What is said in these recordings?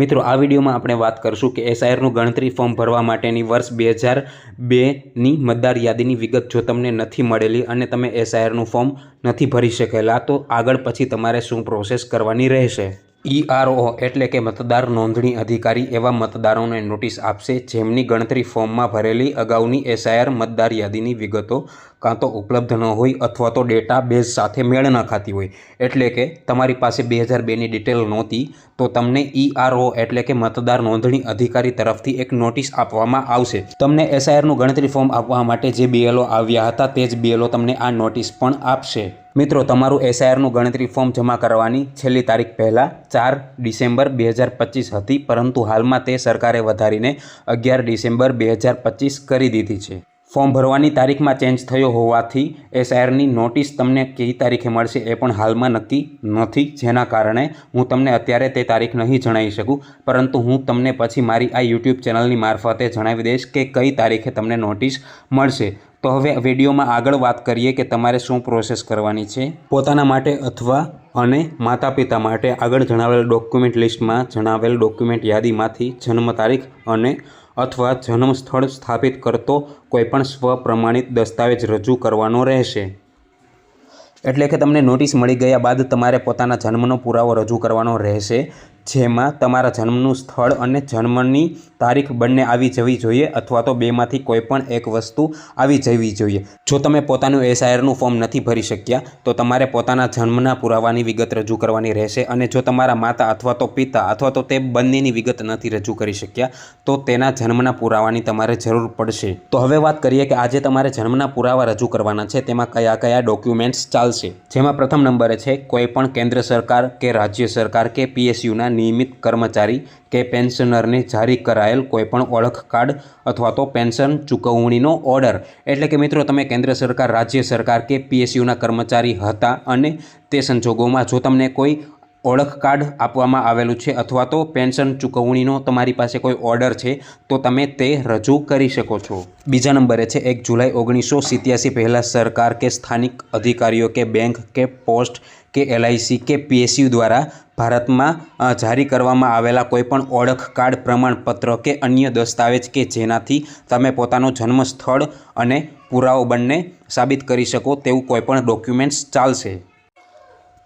મિત્રો, આ વિડીયોમાં આપણે વાત કરીશું કે એસઆઈઆરનું ગણતરી ફોર્મ ભરવા માટેની વર્ષ બે હજાર બેની મતદાર યાદીની વિગત જો તમને નથી મળેલી અને તમે એસઆઈઆરનું ફોર્મ નથી ભરી શકેલા, તો આગળ પછી તમારે શું પ્રોસેસ કરવાની રહેશે? ઈઆરઓ એટલે કે મતદાર નોંધણી અધિકારી એવા મતદારોને નોટિસ આપશે જેમની ગણતરી ફોર્મમાં ભરેલી અગાઉની એસઆઈઆર મતદાર યાદીની વિગતો કાં તો ઉપલબ્ધ ન હોય અથવા તો ડેટા બેઝ સાથે મેળ ન ખાતી હોય. એટલે કે તમારી પાસે બે હજાર બેની ડિટેલ નહોતી, તો તમને ઈઆરઓ એટલે કે મતદાર નોંધણી અધિકારી તરફથી એક નોટિસ આપવામાં આવશે. તમને એસઆઈઆરનું ગણતરી ફોર્મ આપવા માટે જે બીએલઓ આવ્યા હતા, તે જ બીએલઓ તમને આ નોટિસ પણ આપશે. મિત્રો, તમારું એસઆઈઆરનું ગણતરી ફોર્મ જમા કરવાની છેલ્લી તારીખ પહેલાં ચાર ડિસેમ્બર બે હજાર પચીસ હતી, પરંતુ હાલમાં તે સરકારે વધારીને અગિયાર ડિસેમ્બર બે હજાર પચીસ કરી દીધી છે. ફોર્મ ભરવાની તારીખમાં ચેન્જ થયો હોવાથી એસઆઈઆરની નોટિસ તમને કઈ તારીખે મળશે એ પણ હાલમાં નક્કી નથી, જેના કારણે હું તમને અત્યારે તે તારીખ નહીં જણાવી શકું. પરંતુ હું તમને પછી મારી આ યુટ્યુબ ચેનલની મારફતે જણાવી દઈશ કે કઈ તારીખે તમને નોટિસ મળશે. તો હવે વિડીયોમાં આગળ વાત કરીએ કે તમારે શું પ્રોસેસ કરવાની છે. પોતાના માટે અથવા અને માતા પિતા માટે આગળ જણાવેલ ડોક્યુમેન્ટ લિસ્ટમાં જણાવેલ ડોક્યુમેન્ટ યાદીમાંથી જન્મ તારીખ અને અથવા જન્મ સ્થળ સ્થાપિત કરતો કોઈપણ સ્વપ્રમાણિત દસ્તાવેજ રજૂ કરવાનો રહેશે. એટલે કે તમને નોટિસ મળી ગયા બાદ તમારે પોતાના જન્મનો પુરાવો રજૂ કરવાનો રહેશે. જેમાં તમારા જન્મનું સ્થળ અને જન્મની તારીખ બંને આવી જવી જોઈએ અથવા તો બેમાંથી કોઈ પણ એક વસ્તુ આવી જવી જોઈએ. જો તમે પોતાનું એસઆઈઆરનું ફોર્મ નથી ભરી શક્યા, તો તમારે પોતાના જન્મના પુરાવાની વિગત રજૂ કરવાની રહેશે અને જો તમારા માતા અથવા તો પિતા અથવા તો તે બંનેની વિગત નથી રજૂ કરી શક્યા, તો તેના જન્મના પુરાવાની તમારે જરૂર પડશે. તો હવે વાત કરીએ કે આજે તમારે જન્મના પુરાવા રજૂ કરવાના છે, તેમાં કયા કયા ડોક્યુમેન્ટ્સ ચાલશે? જેમાં પ્રથમ નંબરે છે, કોઈ પણ કેન્દ્ર સરકાર કે રાજ્ય સરકાર કે પીએસયુના નિયમિત કર્મચારી કે પેન્શનરને જારી કરાયેલ કોઈપણ ઓળખ કાર્ડ અથવા તો પેન્શન ચૂકવણીનો ઓર્ડર. એટલે કે મિત્રો, તમે કેન્દ્ર સરકાર, રાજ્ય સરકાર કે પીએસયુના કર્મચારી હતા અને તે સંજોગોમાં જો તમને કોઈ ઓળખ કાર્ડ આપવામાં આવેલું છે અથવા તો પેન્શન ચૂકવણીનો તમારી પાસે કોઈ ઓર્ડર છે, તો તમે તે રજૂ કરી શકો છો. બીજા નંબરે છે, એક જુલાઈ ઓગણીસો સિત્યાસી પહેલાં સરકાર કે સ્થાનિક અધિકારીઓ કે બેંક કે પોસ્ટ કે એલઆઈસી કે પીએસયુ દ્વારા ભારતમાં જારી કરવામાં આવેલા કોઈપણ ઓળખ કાર્ડ, પ્રમાણપત્ર કે અન્ય દસ્તાવેજ કે જેનાથી તમે પોતાનો જન્મ સ્થળ અને પુરાવો બંને સાબિત કરી શકો તેવું કોઈપણ ડોક્યુમેન્ટ્સ ચાલશે.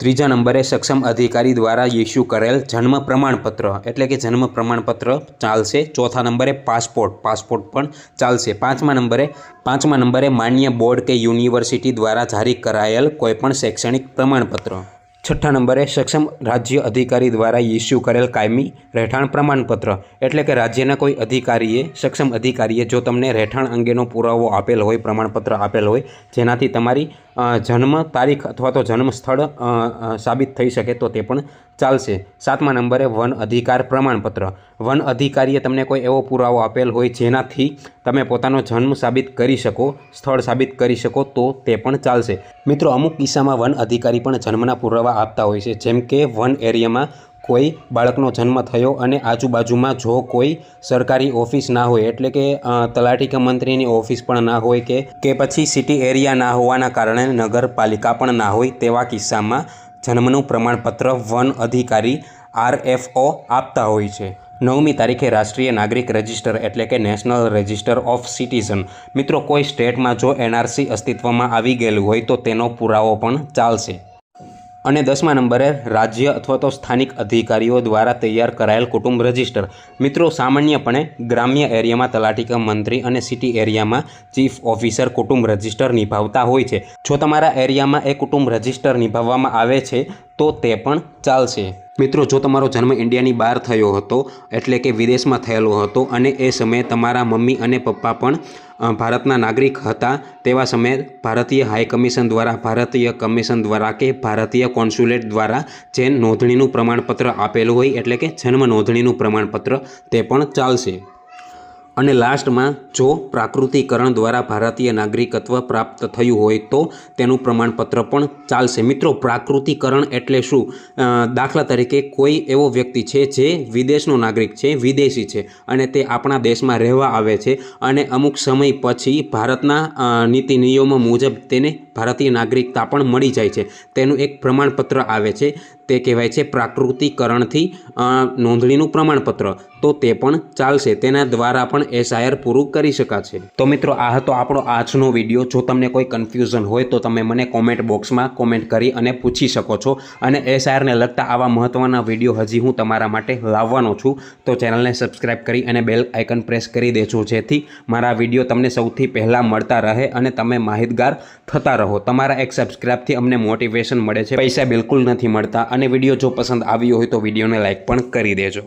ત્રીજા નંબરે સક્ષમ અધિકારી દ્વારા ઇસ્યુ કરેલ જન્મ પ્રમાણપત્ર. એટલે કે જન્મ પ્રમાણપત્ર ચાલશે. ચોથા નંબરે પાસપોર્ટ. પાસપોર્ટ પણ ચાલશે. પાંચમા નંબરે પાંચમા નંબરે માન્ય બોર્ડ કે યુનિવર્સિટી દ્વારા જારી કરાયેલ કોઈપણ શૈક્ષણિક પ્રમાણપત્ર. છઠ્ઠા નંબરે સક્ષમ રાજ્ય અધિકારી દ્વારા ઇસ્યુ કરેલ કાયમી રહેઠાણ પ્રમાણપત્ર. એટલે કે રાજ્યના કોઈ અધિકારીએ, સક્ષમ અધિકારીએ જો તમને રહેઠાણ અંગેનો પુરાવો આપેલ હોય, પ્રમાણપત્ર આપેલ હોય, જેનાથી તમારી જન્મ તારીખ અથવા તો જન્મ સ્થળ સાબિત થઈ શકે તો તે પણ ચાલશે. સાતમા નંબરે વન અધિકાર પ્રમાણપત્ર. વન અધિકારીએ તમને કોઈ એવો પુરાવો આપેલ હોય જેનાથી તમે પોતાનો જન્મ સાબિત કરી શકો, સ્થળ સાબિત કરી શકો, તો તે પણ ચાલશે. મિત્રો, અમુક કિસ્સામાં વન અધિકારી પણ જન્મના પુરાવા આપતા હોય છે. જેમ કે, વન એરિયામાં કોઈ બાળકનો જન્મ થયો અને આજુબાજુમાં જો કોઈ સરકારી ઓફિસ ના હોય, એટલે કે તલાટી કે મંત્રીની ઓફિસ પણ ના હોય કે કે પછી સિટી એરિયા ના હોવાના કારણે નગરપાલિકા પણ ના હોય, તેવા કિસ્સામાં જન્મનું પ્રમાણપત્ર વન અધિકારી આરએફઓ આપતા હોય છે. નવમી તારીખે રાષ્ટ્રીય નાગરિક રજિસ્ટર એટલે કે નેશનલ રજિસ્ટર ઓફ સિટીઝન. મિત્રો, કોઈ સ્ટેટમાં જો એનઆરસી અસ્તિત્વમાં આવી ગયેલું હોય તો તેનો પુરાવો પણ ચાલશે. અને દસમા નંબરે રાજ્ય અથવા તો સ્થાનિક અધિકારીઓ દ્વારા તૈયાર કરાયેલ કુટુંબ રજિસ્ટર. મિત્રો, સામાન્યપણે ગ્રામ્ય એરિયામાં તલાટી મંત્રી અને સિટી એરિયામાં ચીફ ઓફિસર કુટુંબ રજિસ્ટર નિભાવતા હોય છે. જો તમારા એરિયામાં એ કુટુંબ રજિસ્ટર નિભાવવામાં આવે છે, તો તે પણ ચાલશે. મિત્રો, જો તમારો જન્મ ઇન્ડિયાની બહાર થયો હતો, એટલે કે વિદેશમાં થયેલો હતો અને એ સમયે તમારા મમ્મી અને પપ્પા પણ ભારતના નાગરિક હતા, તેવા સમયે ભારતીય હાઈ કમિશન દ્વારા, ભારતીય કમિશન દ્વારા કે ભારતીય કોન્સ્યુલેટ દ્વારા જે નોંધણીનું પ્રમાણપત્ર આપેલું હોય, એટલે કે જન્મ નોંધણીનું પ્રમાણપત્ર તે પણ ચાલશે. અને લાસ્ટમાં જો પ્રાકૃતિકરણ દ્વારા ભારતીય નાગરિકત્વ પ્રાપ્ત થયું હોય તો તેનું પ્રમાણપત્ર પણ ચાલશે. મિત્રો, પ્રાકૃતિકરણ એટલે શું? દાખલા તરીકે કોઈ એવો વ્યક્તિ છે જે વિદેશનો નાગરિક છે, વિદેશી છે અને તે આપણા દેશમાં રહેવા આવે છે અને અમુક સમય પછી ભારતના નીતિ નિયમો મુજબ તેને ભારતીય નાગરિકતા પણ મળી જાય છે. તેનું એક પ્રમાણપત્ર આવે છે. તે કહેવાય છે પ્રાકૃતિકરણથી નોંધણીનું પ્રમાણપત્ર. તો તે પણ ચાલશે. તેના દ્વારા પણ એસઆઈઆર પૂરું કરી શકાશે. તો મિત્રો, આ હતો આપણો આજનો વીડિયો. જો તમને કોઈ કન્ફ્યુઝન હોય, તો તમે મને કોમેન્ટ બોક્સમાં કોમેન્ટ કરી અને પૂછી શકો છો. અને એસઆઈઆરને લગતા આવા મહત્ત્વના વીડિયો હજી હું તમારા માટે લાવવાનો છું. તો ચેનલને સબસ્ક્રાઈબ કરી અને બેલ આઇકન પ્રેસ કરી દેજો, જેથી મારા વીડિયો તમને સૌથી પહેલાં મળતા રહે અને તમે માહિતગાર થતા રહો. તમારા એક સબસ્ક્રાઇબથી અમને મોટિવેશન મળે છે. પૈસા બિલકુલ નથી મળતા. અને વીડિયો જો પસંદ આવ્યો હોય તો વિડીયોને લાઇક પણ કરી દેજો.